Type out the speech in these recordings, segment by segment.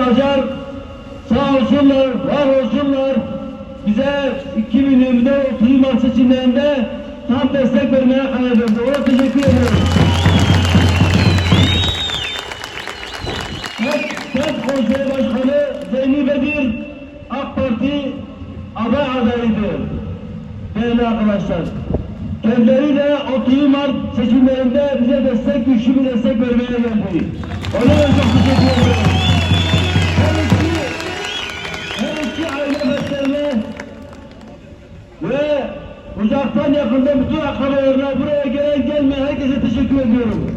Abdurrahim Acar sağ olsunlar, var olsunlar bize 2024 30 Mart seçimlerinde tam destek vermeye karar verdi. Ona teşekkür ederim. Kent, Kent Konseyi Başkanı Zeyni Bedir AK Parti aday adayıydı. Değerli arkadaşlar. Kendileri de 30 Mart seçimlerinde bize destek, güçlü bir destek vermeye geldi. Ona da çok teşekkür ederim. Bütün akrabalarına buraya gelen gelmeyen herkese teşekkür ediyorum.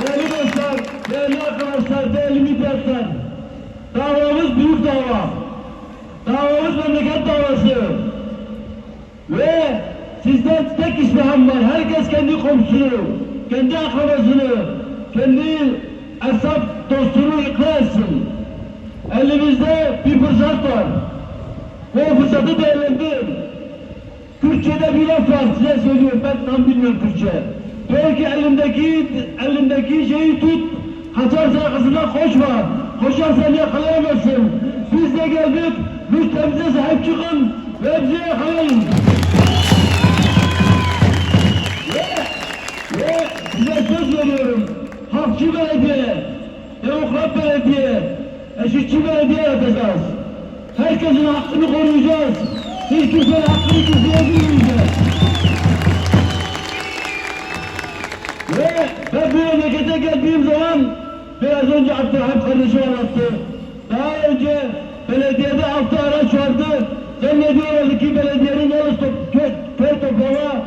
Değerli dostlar, değerli arkadaşlar, değerli milliyetler, davamız büyük dava. Davamız memleket davası. Ve sizden tek istirham var. Herkes kendi komşusunu, kendi akrabasını, kendi esnaf dostunu ikna etsin. Elimizde bir fırsat var. Bu fırsatı değerlendirin. Türkçe'de bir var size söylüyorum ben tam bilmiyorum Türkçe. Diyor ki elindeki elindeki şeyi tut, kaçarsa arkasından koşma. Koşarsan yakalayamazsın. Biz de geldik, müşterimize sahip çıkın ve bizi yakalayın. Ve, ve size söz veriyorum. Halkçı belediye, demokrat belediye, eşitçi belediye yapacağız. Herkesin hakkını koruyacağız. Hiç kimsenin hakkını vermeyeceğiz. Ve ben bu memlekete geldiğim zaman biraz önce Abdurrahim kardeşim anlattı. Daha önce belediyede altı araç vardı. Zannediyorlardı ki belediyenin yalnız top, köy, köy toplama,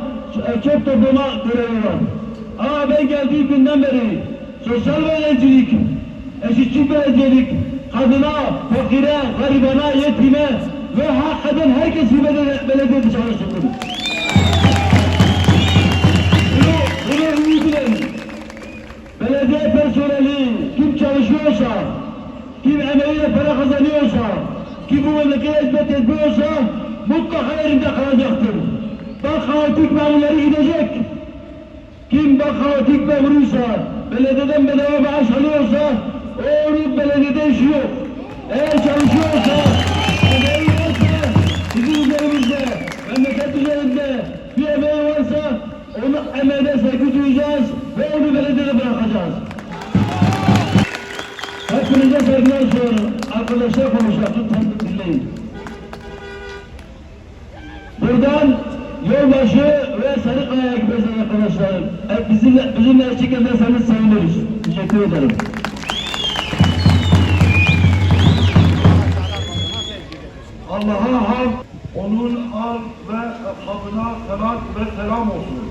çöp toplama görevi var. Ama ben geldiğim günden beri sosyal belediyecilik, eşitçi belediyelik, kadına, fakire, garibana, yetime ve hak eden herkesi belediye, belediyede çalıştırdım. Bunu, bunu uygulayın. Belediye personeli kim çalışıyorsa, kim emeğiyle para kazanıyorsa, ki bu memlekete hizmet etmiyorsa mutlaka elinde kalacaktır. Bak kaotik memurları gidecek. Kim bak kaotik memuruysa, belediyeden bedava maaş alıyorsa, onun belediyede işi yok. Eğer çalışıyorsa, duyacağız ve onu belediyede bırakacağız. Hepinize saygılar sunuyorum. Arkadaşlar konuşacak, lütfen dinleyin. Buradan Yolbaşı ve Sarıkaya'ya gideceğiz arkadaşlar. E, bizimle, bizimle eşlik ederseniz seviniriz. Teşekkür ederim. Allah'a hamd, onun al ve ashabına selat ve selam olsun.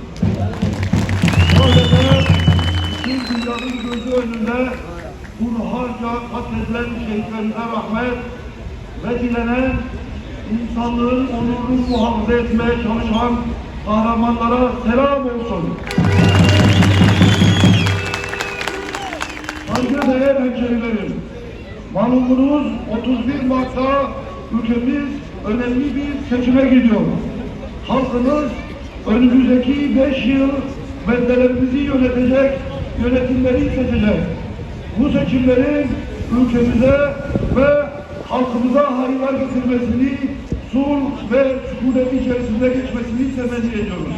Sadece bütün dünyanın gözü önünde hunharca katledilen şehitlerine rahmet ve dilenen insanlığın onurunu muhafaza etmeye çalışan kahramanlara selam olsun. Saygıdeğer hemşehrilerim, malumunuz 31 Mart'ta ülkemiz önemli bir seçime gidiyor. Halkımız önümüzdeki 5 yıl meddelerimizi yönetecek yönetimleri seçecek. Bu seçimlerin ülkemize ve halkımıza hayırlar getirmesini, sulh ve sükunet içerisinde geçmesini temenni ediyoruz.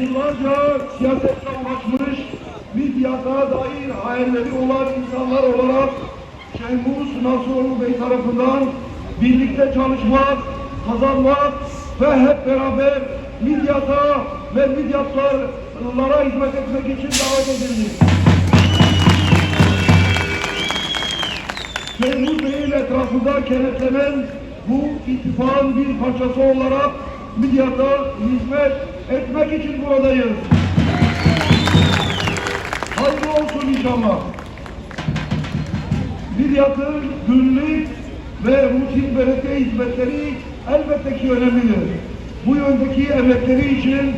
Yıllarca siyasetle uğraşmış, midyata dair hayalleri olan insanlar olarak Şehmus Nasroğlu Bey tarafından birlikte çalışmak, kazanmak ve hep beraber midyata ve midyatlarlara hizmet etmek için davet edildik. Şehmus Bey'in etrafında kenetlenen bu ittifakın bir parçası olarak midyata hizmet etmek için buradayız. Hayırlı olsun inşallah. Midyatın günlük ve rutin belediye hizmetleri elbette ki önemlidir. Bu yöndeki emekleri için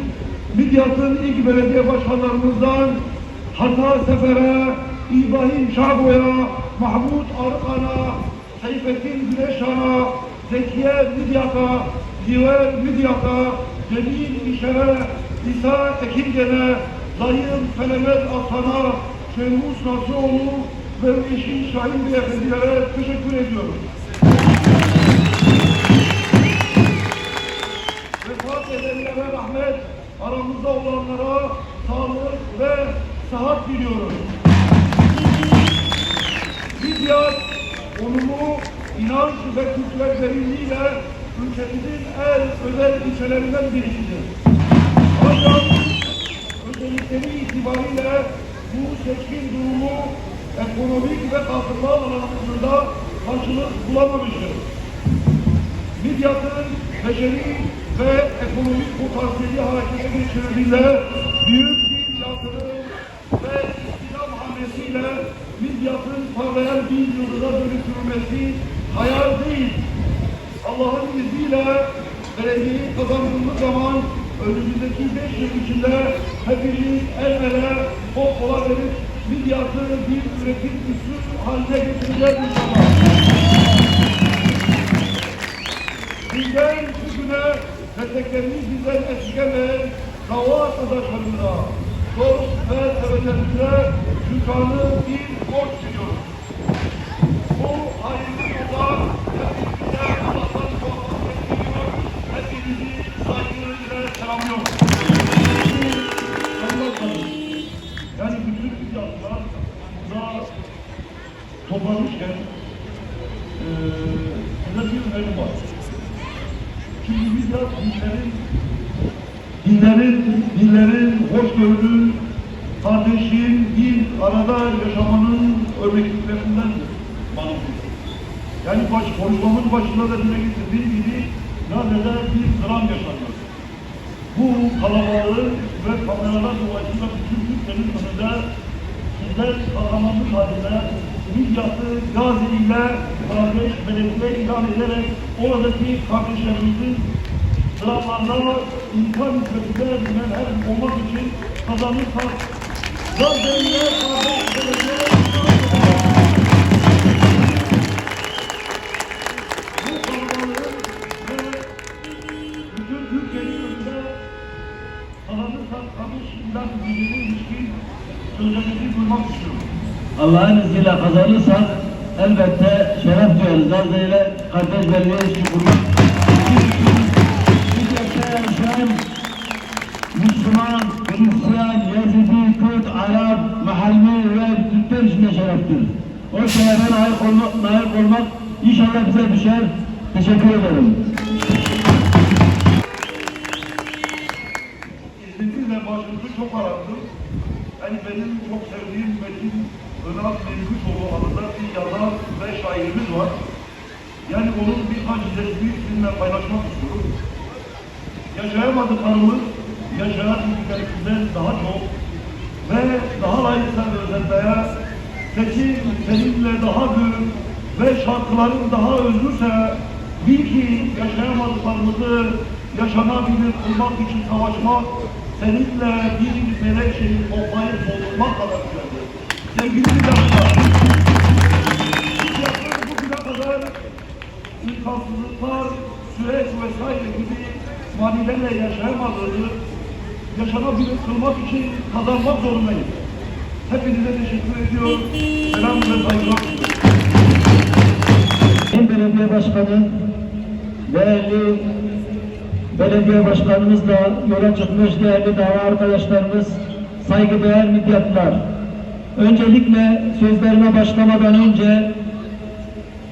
Midyat'ın ilk belediye başkanlarımızdan Hata Sefer'e, İbrahim Şabo'ya, Mahmut Arkan'a, Seyfettin Güneşan'a, Zekiye Midyat'a, Ziver Midyat'a, Celil İşer'e, İsa Ekingen'e, Dayım Felemet Aslan'a, Şehmus Nasroğlu ve eşi Şahin Beyefendilere teşekkür ediyorum. Aramızda olanlara sağlık ve sıhhat diliyorum. Midyat, onuru, inanç ve kültürel derinliğiyle ülkemizin en özel ilçelerinden birisidir. Ancak özellikleri itibariyle bu seçkin durumu ekonomik ve kalkınma alanında karşılık bulamamıştır. Midyat'ın beşeri ve ekonomik potansiyeli harekete geçirdiğinde büyük bir yatırım ve istihdam hamlesiyle Midyat'ın parlayan bir yıldıza dönüştürülmesi hayal değil. Allah'ın izniyle belediyeyi kazandığımız zaman önümüzdeki beş yıl içinde hepimiz el ele kola verip Midyat'ı bir üretim üssü haline getireceğiz inşallah. Bizden bugüne destekleriniz bizden esirgemeyen dava arkadaşlarımıza, dost ve sevenlerimize şükranı bir borç biliyoruz. Bu hayırlı yolda hepinize Allah'tan muvaffak ediyor. Selamlıyorum. Allah tanır. Yani bütün dünyada burada toplanmışken eee size bir önerim var. Ya dinlerin, dinlerin, dinlerin, hoşgörünün, kardeşliğin bir arada yaşamanın örneklerinden bağımsız. Yani baş, konuşmamın başında da dile getirdiğim gibi Gazze'de bir dram yaşanıyor. Bu kalabalığın ve kameralar dolayısıyla bütün Türklerin önünde sizler kahramanlık halinde Midyat'ı Gazi ile kardeş belediye ilan ederek oradaki kardeşlerimizin travmalarla insan kötüler merhem olmak için kazanırsak Allah'ın izniyle kazanırsak elbette şeref duyarız. Gazze ile kardeş belliye ilişki kurmak olmak, layık olmak inşallah bize düşer. Teşekkür ederim. İzninizle başınızı çok arattım. Yani benim çok sevdiğim Metin Önal Mevlütoğlu adında bir yazar ve şairimiz var. Yani onun birkaç resmi sizinle paylaşmak istiyorum. Yaşayamadıklarımız yaşayan ülkelerinden daha çok ve daha layıksa özetmeye seçim seninle daha büyük ve şarkıların daha özgürse bil ki yaşayamadıklarımızı yaşanabilir kılmak için savaşmak seninle bir menekşeyi toplayıp doldurmak kadar güzeldir. Sevgili arkadaşlar, yaptığımız bugüne kadar imkansızlıklar, süreç vesaire gibi manilerle yaşayamadığını yaşanabilir kılmak için kazanmak zorundayız. Hepinize teşekkür ediyorum. Selam ve saygılar. Sayın Belediye Başkanı, değerli belediye başkanımızla yola çıkmış değerli dava arkadaşlarımız, saygıdeğer midyatlar. Öncelikle sözlerime başlamadan önce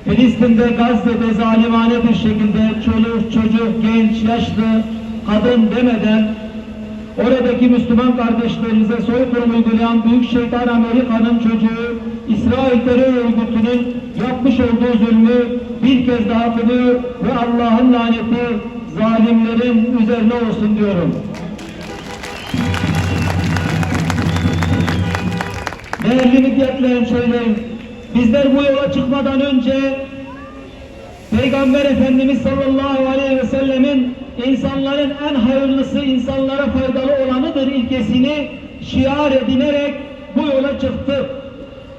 Filistin'de Gazze'de zalimane bir şekilde çoluk, çocuk, genç, yaşlı, kadın demeden oradaki Müslüman kardeşlerimize soykırım uygulayan büyük şeytan Amerika'nın çocuğu İsrail terör örgütünün yapmış olduğu zulmü bir kez daha kılıyor ve Allah'ın laneti zalimlerin üzerine olsun diyorum. Değerli midyatlerim söyleyeyim. Bizler bu yola çıkmadan önce Peygamber Efendimiz sallallahu aleyhi ve sellemin insanların en hayırlısı insanlara faydalı olanıdır ilkesini şiar edinerek bu yola çıktık.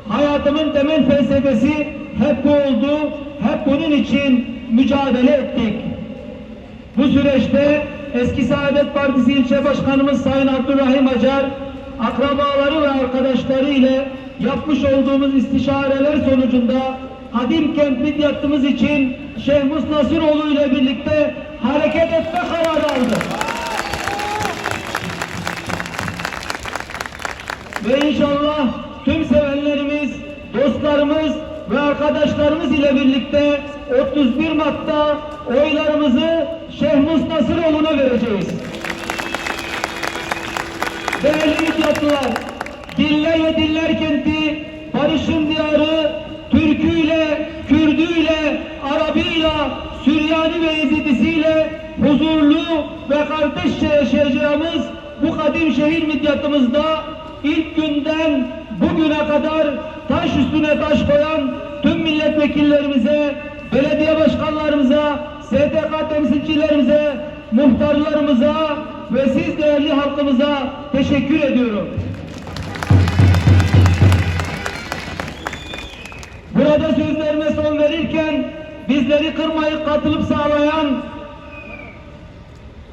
Hayatımın temel felsefesi hep bu oldu, hep bunun için mücadele ettik. Bu süreçte eski Saadet Partisi ilçe başkanımız Sayın Abdurrahim Acar, akrabaları ve arkadaşları ile yapmış olduğumuz istişareler sonucunda Kadim Kent Midyatımız için Şeyh Mus Nasiroğlu ile birlikte hareket etme kararı aldık. Ve inşallah tüm sevenlerimiz, dostlarımız ve arkadaşlarımız ile birlikte 31 Mart'ta oylarımızı Şeyh Mus Nasiroğlu'na vereceğiz. Değerli midyatlılar, diller ve diller kenti, barışın diyarı, Türküyle, Kürdüyle, Arabıyla, Süryani ve Yezidisiyle huzurlu ve kardeşçe yaşayacağımız bu kadim şehir midyatımızda ilk günden bugüne kadar taş üstüne taş koyan tüm milletvekillerimize, belediye başkanlarımıza, STK temsilcilerimize, muhtarlarımıza ve siz değerli halkımıza teşekkür ediyorum. Burada sözlerime son verirken bizleri kırmayıp katılıp sağlayan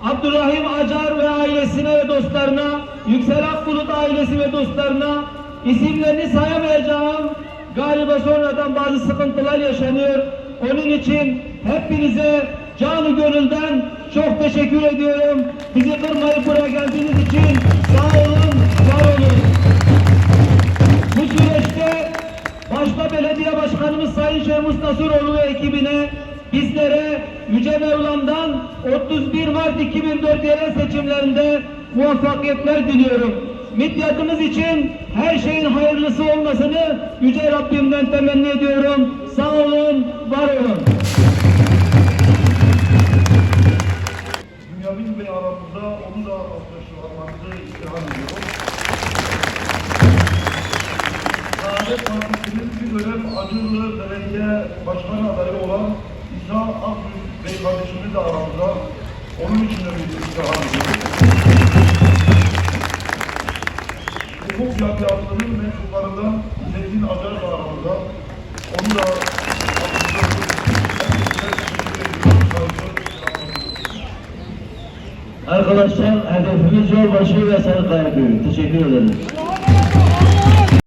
Abdurrahim Acar ve ailesine ve dostlarına, Yüksel Akbulut ailesi ve dostlarına isimlerini sayamayacağım. Galiba sonradan bazı sıkıntılar yaşanıyor. Onun için hepinize canı gönülden çok teşekkür ediyorum. Bizi kırmayıp buraya geldiğiniz için sağ olun, Mart 2004 yerel seçimlerinde muvaffakiyetler diliyorum. Midyatımız için her şeyin hayırlısı olmasını Yüce Rabbimden temenni ediyorum. Sağ olun, var olun. Bünyamin Bey aramızda, onu da alkışlamanızı istirham ediyorum. Saadet Partisi'nin bir dönem Acılı Belediye Başkanı adayı olan İsa Akgül Bey kardeşimiz de aramızda. Onun için de bir ediyorum. Hukuk Camiası'nın mensuplarından Zeytin Acar da aramızda. Onu da. Arkadaşlar hedefimiz yolbaşı ve sarı kaya köyü. Teşekkür ederim.